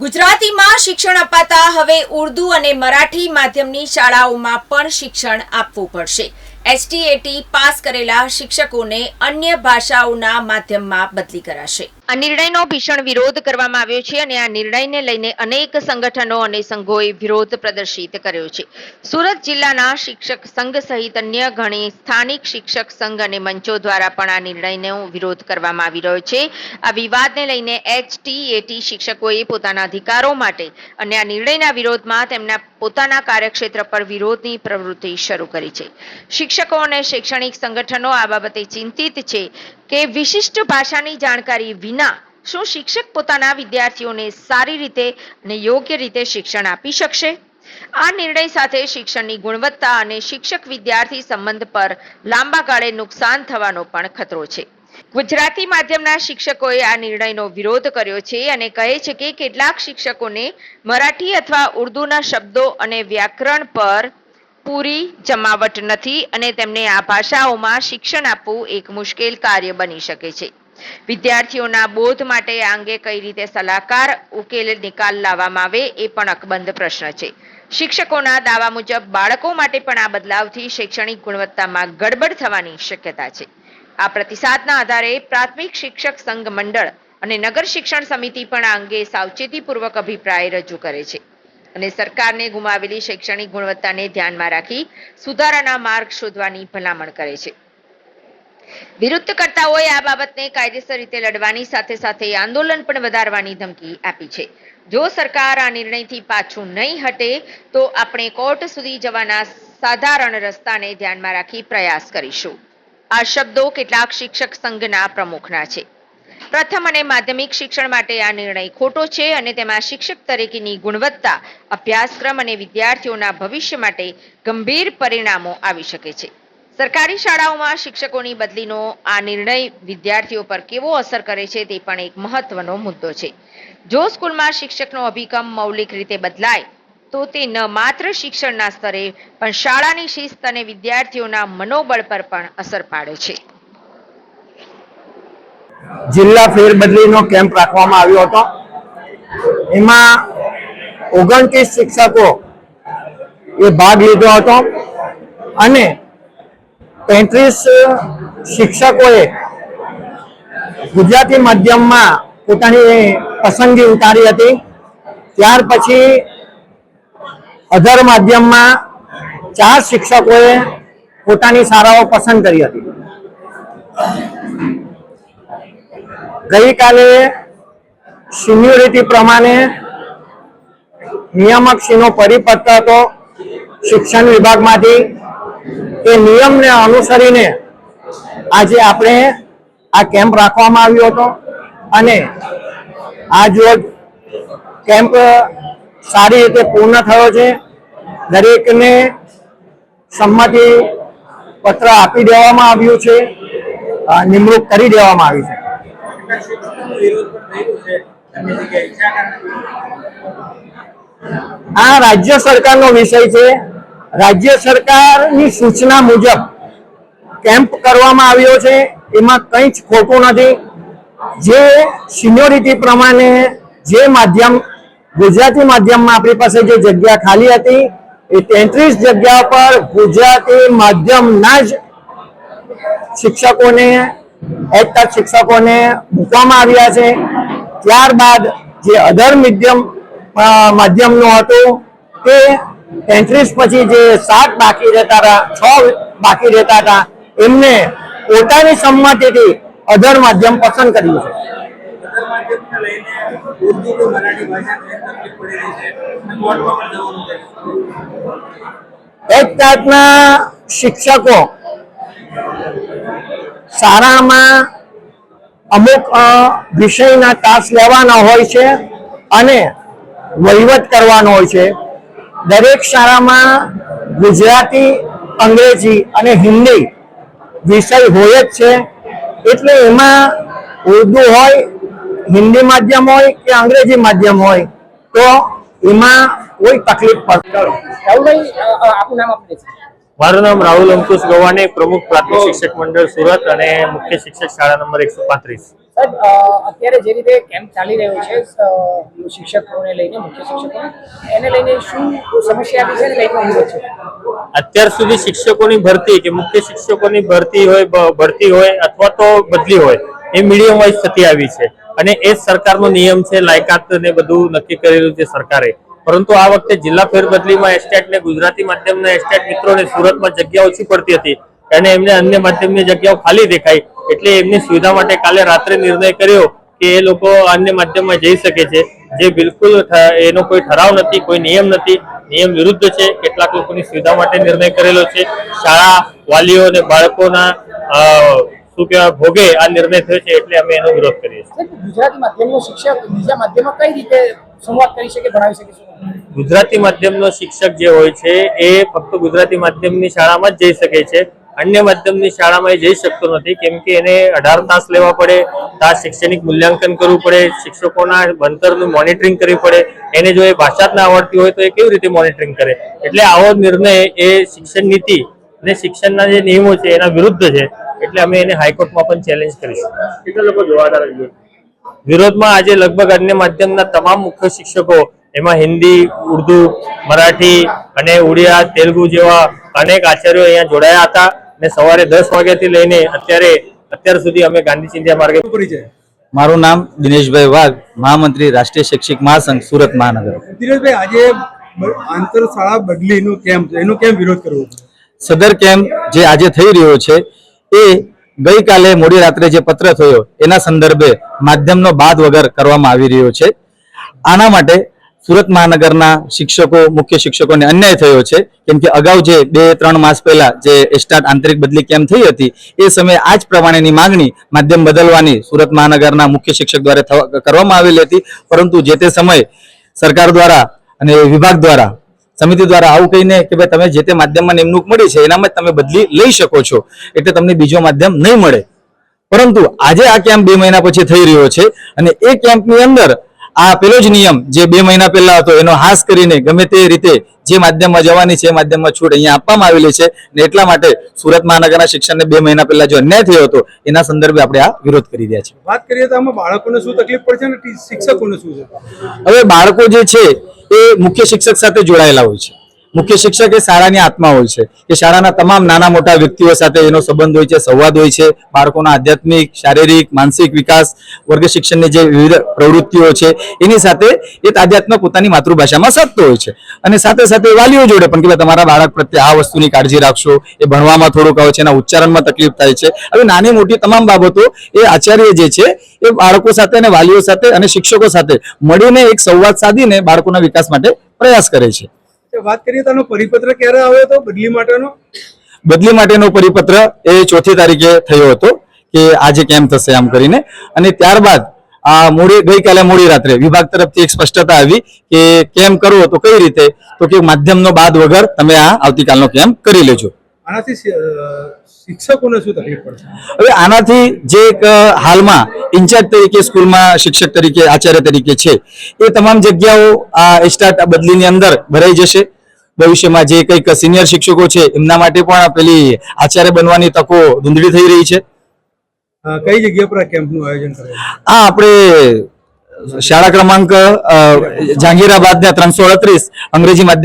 ગુજરાતીમાં શિક્ષણ અપાતા હવે ઉર્દુ અને મરાઠી માધ્યમની શાળાઓમાં પણ શિક્ષણ આપવું પડશે. એસટીએટી પાસ કરેલા શિક્ષકોને અન્ય ભાષાઓના માધ્યમમાં બદલી કરાશે. આ નિર્ણયનો ભીષણ વિરોધ કરવામાં આવ્યો છે અને આ નિર્ણયને લઈને અનેક સંગઠનો અને સંઘોએ વિરોધ પ્રદર્શિત કર્યો છે. સુરત જિલ્લાના શિક્ષક સંઘ સહિત અન્ય ઘણી સ્થાનિક શિક્ષક સંઘ અને મંચો દ્વારા પણ આ નિર્ણયનો વિરોધ કરવામાં આવી રહ્યો છે. આ વિવાદને લઈને એચટીએટી શિક્ષકોએ પોતાના અધિકારો માટે અને આ નિર્ણયના વિરોધમાં તેમના પોતાના કાર્યક્ષેત્ર પર વિરોધની પ્રવૃત્તિ શરૂ કરી છે. શિક્ષકો અને શૈક્ષણિક સંગઠનો આ બાબતે ચિંતિત છે. કે વિશિષ્ટ ભાષાની જાણકારી વિના શું શિક્ષક પોતાના વિદ્યાર્થીઓને સારી રીતે અને યોગ્ય રીતે શિક્ષણ આપી શકશે? આ નિર્ણય સાથે શિક્ષણની ગુણવત્તા અને શિક્ષક વિદ્યાર્થી સંબંધ પર લાંબા ગાળે નુકસાન થવાનો પણ ખતરો છે. ગુજરાતી માધ્યમના શિક્ષકોએ આ નિર્ણયનો વિરોધ કર્યો છે અને કહે છે કે કેટલાક શિક્ષકોને મરાઠી અથવા ઉર્દુના શબ્દો અને વ્યાકરણ પર પૂરી જમાવટ નથી અને તેમને આ ભાષાઓમાં શિક્ષણ આપવું એક મુશ્કેલ કાર્ય બની શકે છે. વિદ્યાર્થીઓના બોધ માટે આ અંગે કઈ રીતે સલાહકાર ઉકેલ નિકાલ લાવવામાં આવે એ પણ અકબંધ પ્રશ્ન છે. શિક્ષકોના દાવા મુજબ બાળકો માટે પણ આ બદલાવથી શૈક્ષણિક ગુણવત્તામાં ગડબડ થવાની શક્યતા છે. આ પ્રતિસાદના આધારે પ્રાથમિક શિક્ષક સંઘ મંડળ અને નગર શિક્ષણ સમિતિ પણ આ અંગે સાવચેતીપૂર્વક અભિપ્રાય રજૂ કરે છે. અને સરકારને ગુમાવેલી શૈક્ષણિક ગુણવત્તાને ધ્યાનમાં રાખી સુધારાના માર્ગ શોધવાની ભલામણ કરે છે. વિરુદ્ધકર્તાઓએ આ બાબતને કાયદેસર રીતે લડવાની સાથે સાથે આંદોલન પણ વધારવાની ધમકી આપી છે. જો સરકાર આ નિર્ણયથી પાછું નહીં હટે, તો આપણે કોર્ટ સુધી જવાના સાધારણ રસ્તાને ધ્યાનમાં રાખી પ્રયાસ કરીશું. આ શબ્દો કેટલાક શિક્ષક સંઘના પ્રમુખના છે. પ્રથમ અને માધ્યમિક શિક્ષણ માટે આ નિર્ણય ખોટો છે અને તેમાં શિક્ષક તરીકેની ગુણવત્તા, અભ્યાસક્રમ અને વિદ્યાર્થીઓના ભવિષ્ય માટે ગંભીર પરિણામો આવી શકે છે. સરકારી શાળાઓમાં શિક્ષકોની બદલીનો આ નિર્ણય વિદ્યાર્થીઓ પર કેવો અસર કરે છે તે પણ એક મહત્વનો મુદ્દો છે. જો સ્કૂલમાં શિક્ષકનો અભિગમ મૌલિક રીતે બદલાય, તો તે ન માત્ર શિક્ષણના સ્તરે, પણ શાળાની શિસ્ત અને વિદ્યાર્થીઓના મનોબળ પર પણ અસર પાડે છે. જિલ્લા ફેરબદલીનો કેમ્પ રાખવામાં આવ્યો હતો. એમાં ઓગણત્રીસ શિક્ષકો એ ભાગ લીધો હતો અને તેત્રીસ શિક્ષકોએ ગુજરાતી માધ્યમમાં પોતાની પસંદગી ઉતારી હતી. ત્યાર પછી અધર માધ્યમમાં ચાર શિક્ષકોએ પોતાની શાળાઓ પસંદ કરી હતી. ગઈકાલે સિન્યુરિટી પ્રમાણે નિયામકશ્રીનો પરિપત્ર હતો શિક્ષણ વિભાગમાંથી. એ નિયમને અનુસરીને આજે આપણે આ કેમ્પ રાખવામાં આવ્યો હતો અને આજ રોજ કેમ્પ સારી રીતે પૂર્ણ થયો છે. દરેકને સંમતિ પત્ર આપી દેવામાં આવ્યું છે નિમણૂક કરી દેવામાં આવી છે. આ રાજ્ય સરકારનો વિષય છે. રાજ્ય સરકારની સૂચના મુજબ કેમ્પ કરવામાં આવ્યો છે. એમાં કંઈ જ ખોટું નથી. જે સિનિયોરિટી પ્રમાણે જે માધ્યમ, ગુજરાતી માધ્યમમાં આપણી પાસે જે જગ્યા ખાલી હતી, એ તેત્રીસ જગ્યા પર ગુજરાતી માધ્યમના જ શિક્ષકોને એકતા શિક્ષકોને મૂકવામાં આવ્યા છે. ત્યારબાદ જે અધર મીડિયમ માધ્યમનું હતું, તે તેત્રીસ પછી જે સાત બાકી રહેતા હતા, છ બાકી રહેતા હતા, એમને પોતાની સંમતિથી અધર માધ્યમ પસંદ કર્યું છે. એક જાતના શિક્ષકો શાળામાં અમુક વિષયના તાસ લેવાના હોય છે અને વહીવટ કરવાનો હોય છે. દરેક શાળામાં ગુજરાતી, અંગ્રેજી અને હિન્દી વિષય હોય જ છે. એટલે એમાં ઉર્દુ હોય, હિન્દી માધ્યમ હોય કે અંગ્રેજી માધ્યમ હોય, તો એમાં કોઈ તકલીફ પડતી આપનું નામ આપી દેજો મારું નામ રાહુલ અંકુશ ગવાણી પ્રમુખ પ્રાથમિક શિક્ષક મંડળ સુરત અને મુખ્ય શિક્ષક શાળા નંબર એકસો પાંત્રીસ. અત્યારે જે રીતે કેમ્પ ચાલી રહ્યો છે શિક્ષકોને લઈને મુખ્ય શિક્ષકોને એને લઈને શું સમસ્યા આવી છે ને છે? અત્યાર સુધી શિક્ષકોની ભરતી કે મુખ્ય શિક્ષકોની ભરતી હોય ભરતી હોય અથવા તો બદલી હોય એ મીડિયમ વાઇઝ થતી આવી છે. અને એ સરકારનો નિયમ છે લાયકાત ને બધું નક્કી કરેલું છે સરકારે. પરંતુ આ વખતે જિલ્લા ફેરબદલીમાં એસ્ટેટ ને ગુજરાતી માધ્યમના એસ્ટેટ મિત્રોને સુરતમાં જગ્યા ઓછી પડતી હતી અને એમને અન્ય માધ્યમની જગ્યાઓ ખાલી દેખાઈ. એટલે એમની સુવિધા માટે કાલે રાત્રે નિર્ણય કર્યો કે એ લોકો અન્ય માધ્યમમાં જઈ શકે છે. જે બિલકુલ એનો કોઈ ઠરાવ નથી, કોઈ નિયમ નથી. નિયમ વિરુદ્ધ છે. કેટલાક લોકોની સુવિધા માટે નિર્ણય કરેલો છે. શાળા વાલીઓ અને બાળકોના શું કહેવાય, ભોગે આ નિર્ણય થયો છે. એટલે અમે એનો વિરોધ કરીએ છીએ. ગુજરાતી માધ્યમનો શિક્ષક બીજા માધ્યમમાં કઈ રીતે સંવાદ કરી શકે ભણાવી શકે ગુજરાતી માધ્યમનો શિક્ષક જે હોય છે એ ફક્ત ગુજરાતી માધ્યમની શાળામાં જ જઈ શકે છે. અન્ય માધ્યમની શાળામાં એ જઈ શકતો નથી કેમ કે એને અઢાર તાસ લેવા પડે તાસ શૈક્ષણિક મૂલ્યાંકન કરવું પડે શિક્ષકોના ભણતરનું મોનિટરિંગ કરવી પડે. એને જો એ ભાષા જ ના આવડતી હોય તો એ કેવી રીતે મોનિટરિંગ કરે? એટલે આવો નિર્ણય એ શિક્ષણ નીતિ અને શિક્ષણના જે નિયમો છે એના વિરુદ્ધ છે. એટલે અમે એને હાઈકોર્ટમાં પણ ચેલેન્જ કરીશું. કેટલા લોકો જોવાદાર વિરોધમાં આજે લગભગ અન્ય માધ્યમના તમામ મુખ્ય શિક્ષકો એમાં હિન્દી ઉર્દુ મરાઠી અને ઉડિયા તેલુગુ જેવા અનેક આચાર્યો અહીંયા જોડાયા હતા અને સવારે દસ વાગ્યાથી લઈને અત્યારે અત્યાર સુધી અમે ગાંધી ચિંધ્યા માર્ગે પરિચય? મારું નામ દિનેશભાઈ વાઘ મહામંત્રી રાષ્ટ્રીય શૈક્ષિક મહાસંઘ સુરત મહાનગર. દિનેશભાઈ આજે આંતર શાળા બદલીનું કેમ્પ છે. એનો કેમ વિરોધ કરવો? સદર કેમ્પ જે આજે થઈ રહ્યો છે એ ગઈકાલે મોડી રાત્રે જે પત્ર થયો, એના સંદર્ભે માધ્યમનો બાદ વગર કરવામાં આવી રહ્યો છે. આના માટે સુરત મહાનગરના શિક્ષકો, મુખ્ય શિક્ષકોને અન્યાય થયો છે. કેમ કે અગાઉ જે બે, ત્રણ માસ પહેલા જે એસ્ટાટ આંતરિક બદલી કેમ્પ થઈ હતી, એ સમયે આ જ પ્રમાણેની માંગણી માધ્યમ બદલવાની સુરત મહાનગરના મુખ્ય શિક્ષક દ્વારા કરવામાં આવેલી હતી. પરંતુ જે તે સમયે સરકાર દ્વારા અને વિભાગ દ્વારા સમિતિ દ્વારા આવું કહીને કે ભાઈ તમે જે તે માધ્યમમાં નિમણૂક મળી છે એનામાં તમે બદલી લઈ શકો છો એટલે તમને બીજો માધ્યમ નહીં મળે. પરંતુ આજે આ કેમ્પ બે મહિના પછી થઈ રહ્યો છે અને એ કેમ્પની અંદર આ પેલો જ નિયમ જે બે મહિના પહેલા હતો એનો હાસ કરીને ગમે તે રીતે જે માધ્યમમાં જવાની છે એ માધ્યમમાં છૂટ અહીંયા આપવામાં આવેલી છે અને એટલા માટે સુરત મહાનગરના શિક્ષણને બે મહિના પહેલા જો અન્યાય થયો હતો એના સંદર્ભે આપણે આ વિરોધ કરી રહ્યા છીએ. વાત કરીએ તો આમાં બાળકોને શું તકલીફ પડશે અને શિક્ષકોને શું છે? હવે બાળકો જે છે એ મુખ્ય શિક્ષક સાથે જોડાયેલા હોય છે. મુખ્ય શિક્ષક એ શાળાની આત્મા હોય છે. એ શાળાના તમામ નાના મોટા વ્યક્તિઓ સાથે એનો સંબંધ હોય છે, સંવાદ હોય છે. બાળકોના આધ્યાત્મિક, શારીરિક, માનસિક વિકાસ, વર્ગ શિક્ષણની જે વિવિધ પ્રવૃત્તિઓ છે, એની સાથે એ તાજાત્મ પોતાની માતૃભાષામાં સાધતો હોય છે. અને સાથે સાથે વાલીઓ જોડે પણ કે તમારા બાળક પ્રત્યે આ વસ્તુની કાળજી રાખશો, એ ભણવામાં થોડુંક આવે છે, એના ઉચ્ચારણમાં તકલીફ થાય છે. હવે નાની મોટી તમામ બાબતો એ આચાર્ય જે છે, એ બાળકો સાથે અને વાલીઓ સાથે અને શિક્ષકો સાથે મળીને એક સંવાદ સાધીને બાળકોના વિકાસ માટે પ્રયાસ કરે છે. વાત કરીએ તો પરિપત્ર ક્યારે આવ્યો હતો? બદલી માટેનો? બદલી માટેનો પરિપત્ર એ ચોથી તારીખે થયો હતો કે આજે કેમ થશે આમ કરીને. અને ત્યારબાદ આ મોડી ગઈકાલે મોડી રાત્રે વિભાગ તરફથી એક સ્પષ્ટતા આવી કે કેમ કરવો તો કઈ રીતે? તો કે માધ્યમનો બાદ વગર તમે આ આવતીકાલનો કેમ્પ કરી લેજો. આનાથી શિક્ષકોને શું તકલીફ પડશે હવે આનાથી જે એક હાલમાં ઇન્ચાર્જ તરીકે સ્કૂલમાં શિક્ષક તરીકે આચાર્ય તરીકે છે એ તમામ જગ્યાઓ આ એસ્ટાટ બદલીની અંદર ભરાઈ જશે. ભવિષ્યમાં જે કંઈક સિનિયર શિક્ષકો છે એમના માટે પણ પેલી આચાર્ય બનવાની તકો ધૂંધળી થઈ રહી છે. કઈ જગ્યા પર આ કેમ્પનું આયોજન કરાયું? આ આપણે શાળા ક્રમાંક જાંગીરાબાદ ને ત્રણસો અડત્રીસ અંગ્રેજી માધ્યમ